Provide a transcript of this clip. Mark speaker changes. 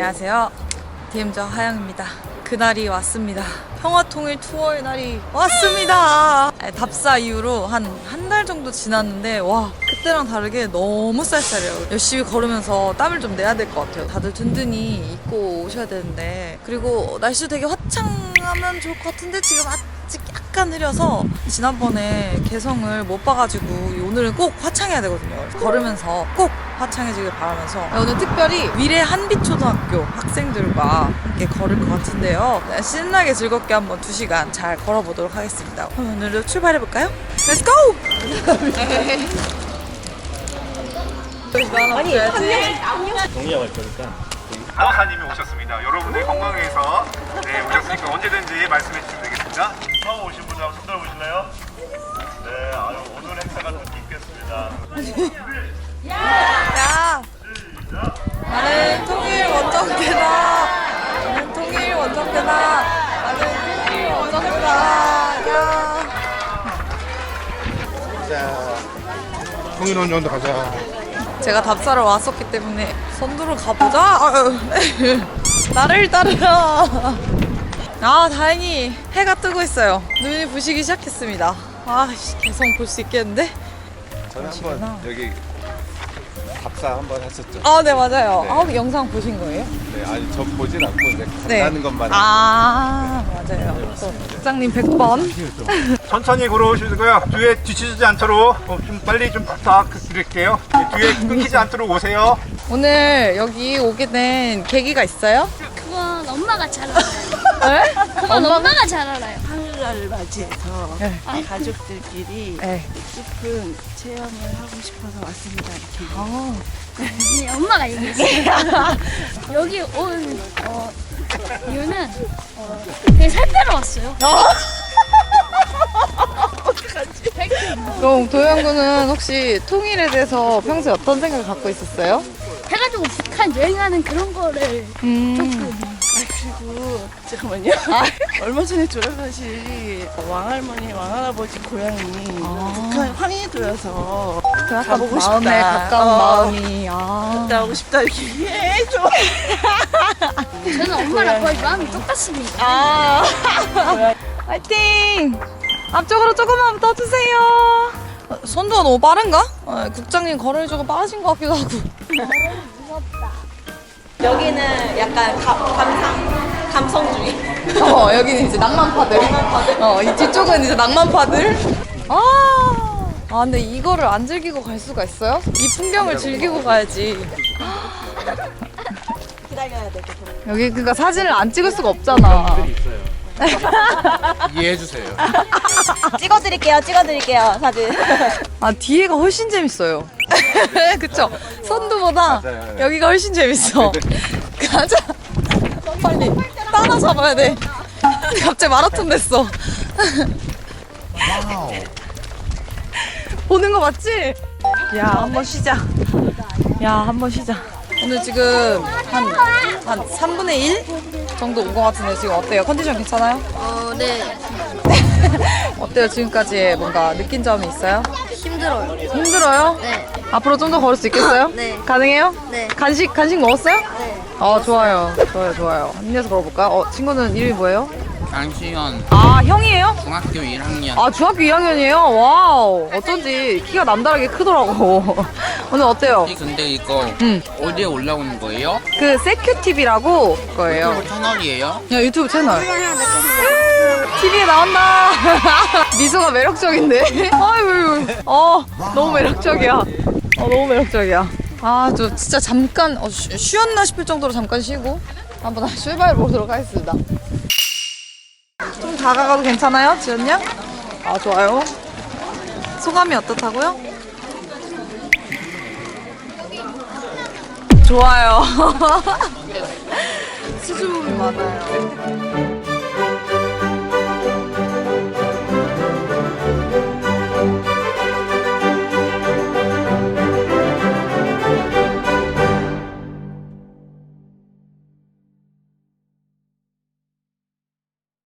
Speaker 1: 안녕하세요. DM저 하영입니다. 그날이 왔습니다. 평화통일 투어의 날이 왔습니다. 답사 이후로 한 한 달 정도 지났는데 와 그때랑 다르게 너무 쌀쌀해요. 열심히 걸으면서 땀을 좀 내야 될 것 같아요. 다들 든든히 입고 오셔야 되는데 그리고 날씨도 되게 화창하면 좋을 것 같은데 지금 아직 약간 흐려서 지난번에 개성을 못 봐가지고 오늘은 꼭 화창해야 되거든요. 걸으면서 꼭 화창해지길 바라면서 오늘 특별히 미래 한빛초등학교 학생들과 함께 걸을 것 같은데요. 네, 신나게 즐겁게 한번 2시간 잘 걸어보도록 하겠습니다. 그럼 오늘도 출발해볼까요? Let's go! 아니,
Speaker 2: 동의할 거니까.
Speaker 3: 아사님이 오셨습니다. 여러분들 건강해서 네, 오셨으니까 언제든지 말씀해 주시면 되겠습니다.
Speaker 2: 처음 오신 분들 한번 손 들어 보실래요? 네, 아유, 오늘 행사가 뜻깊겠습니다.
Speaker 3: 통일원정도 가자.
Speaker 1: 제가 답사를 왔었기 때문에 선두로 가보자. 아유. 나를 따르라. 아 다행히 해가 뜨고 있어요. 눈이 부시기 시작했습니다. 아 씨, 개성 볼 수 있겠는데?
Speaker 4: 저는. 한번 여기 답사 한번 했었죠.
Speaker 1: 아 네 맞아요.
Speaker 4: 네.
Speaker 1: 아 영상 보신 거예요?
Speaker 4: 네, 아니 저 보진 않고 이제
Speaker 1: 네.
Speaker 4: 하는 것만.
Speaker 1: 아 맞아요. 또 국장님 100번.
Speaker 3: 천천히 걸어오시고요. 뒤에 뒤치지 않도록 어, 좀 빨리 좀 부탁드릴게요. 네, 뒤에 끊기지 않도록 오세요.
Speaker 1: 오늘 여기 오게 된 계기가 있어요?
Speaker 5: 그건 엄마가 잘 알아요.
Speaker 1: 네?
Speaker 5: 그건 엄마가 잘 알아요.
Speaker 6: 하늘날을 맞이해서
Speaker 1: 네.
Speaker 6: 가족들끼리
Speaker 1: 네.
Speaker 6: 깊은 체험을 하고 싶어서 왔습니다. 이렇게.
Speaker 1: 아,
Speaker 5: 네, 엄마가 얘기했어요. 여기 온 어, 이유는 어, 되게 살 빼러 왔어요.
Speaker 1: 그럼 도영군은 혹시 통일에 대해서 평소에 어떤 생각을 갖고 있었어요?
Speaker 5: 해가지고 북한 여행하는 그런 거를
Speaker 1: 음.
Speaker 5: 조금
Speaker 6: 그리고 잠깐만요. 얼마 전에 돌아가신 왕할머니, 왕할아버지 고향이 북한 황해도여서 가보고 싶다.
Speaker 1: 마음에 가까운
Speaker 6: 어.
Speaker 1: 마음이 아.
Speaker 6: 갔다 오고 싶다 이렇게 해줘.
Speaker 5: 저는 엄마랑 거의 마음이 똑같습니다.
Speaker 1: 아. 화이팅! 앞쪽으로 조금만 떠주세요. 어, 선두가 너무 빠른가? 어, 국장님 걸음이 조금 빠르신 것 같기도 하고.
Speaker 7: 여기는 약간 가, 감상, 감성주의.
Speaker 1: 어, 여기는 이제 낭만파들. 어, 이 뒤쪽은 이제 낭만파들. 아, 아, 근데 이거를 안 즐기고 갈 수가 있어요? 이 풍경을 즐기고 가야지.
Speaker 7: 기다려야 돼.
Speaker 1: 여기 그니까 사진을 안 찍을 수가 없잖아.
Speaker 4: 이해해주세요.
Speaker 7: 찍어드릴게요, 찍어드릴게요, 사진.
Speaker 1: 아, 뒤에가 훨씬 재밌어요. 그쵸? 선두보다
Speaker 4: 맞아요.
Speaker 1: 여기가 훨씬 재밌어. 가자. 빨리 따라 잡아야 돼. 갑자기 마라톤 됐어. 보는 거 맞지? 야, 한번 쉬자. 야, 한번 쉬자. 오늘 지금 한, 한 3분의 1 정도 온 것 같은데 지금 어때요? 컨디션 괜찮아요?
Speaker 5: 어, 네.
Speaker 1: 어때요? 지금까지 뭔가 느낀 점이 있어요?
Speaker 5: 힘들어요.
Speaker 1: 힘들어요?
Speaker 5: 네.
Speaker 1: 앞으로 좀 더 걸을 수 있겠어요?
Speaker 5: 네.
Speaker 1: 가능해요?
Speaker 5: 네.
Speaker 1: 간식 간식 먹었어요?
Speaker 5: 네.
Speaker 1: 어 좋아요 좋아요 좋아요 힘내서 걸어볼까요? 어 친구는 이름이 뭐예요?
Speaker 8: 강시현
Speaker 1: 아 형이에요?
Speaker 8: 중학교 1학년
Speaker 1: 아 중학교 2학년이에요? 와우 어쩐지 키가 남다르게 크더라고 오늘 어때요?
Speaker 8: 근데 이거
Speaker 1: 음.
Speaker 8: 어디에 올라오는 거예요?
Speaker 1: 그 세큐TV라고 거예요
Speaker 8: 유튜브 채널이에요?
Speaker 1: 야 유튜브 채널 TV에 나온다 미소가 매력적인데 아유 어 너무 매력적이야 어 너무 매력적이야. 아 저 진짜 잠깐 어, 쉬, 쉬었나 싶을 정도로 잠깐 쉬고 한번 다시 출발 보도록 하겠습니다. 좀 다가가도 괜찮아요 지연이 양? 아 좋아요. 소감이 어떻다고요? 좋아요. 수줍음이 많아요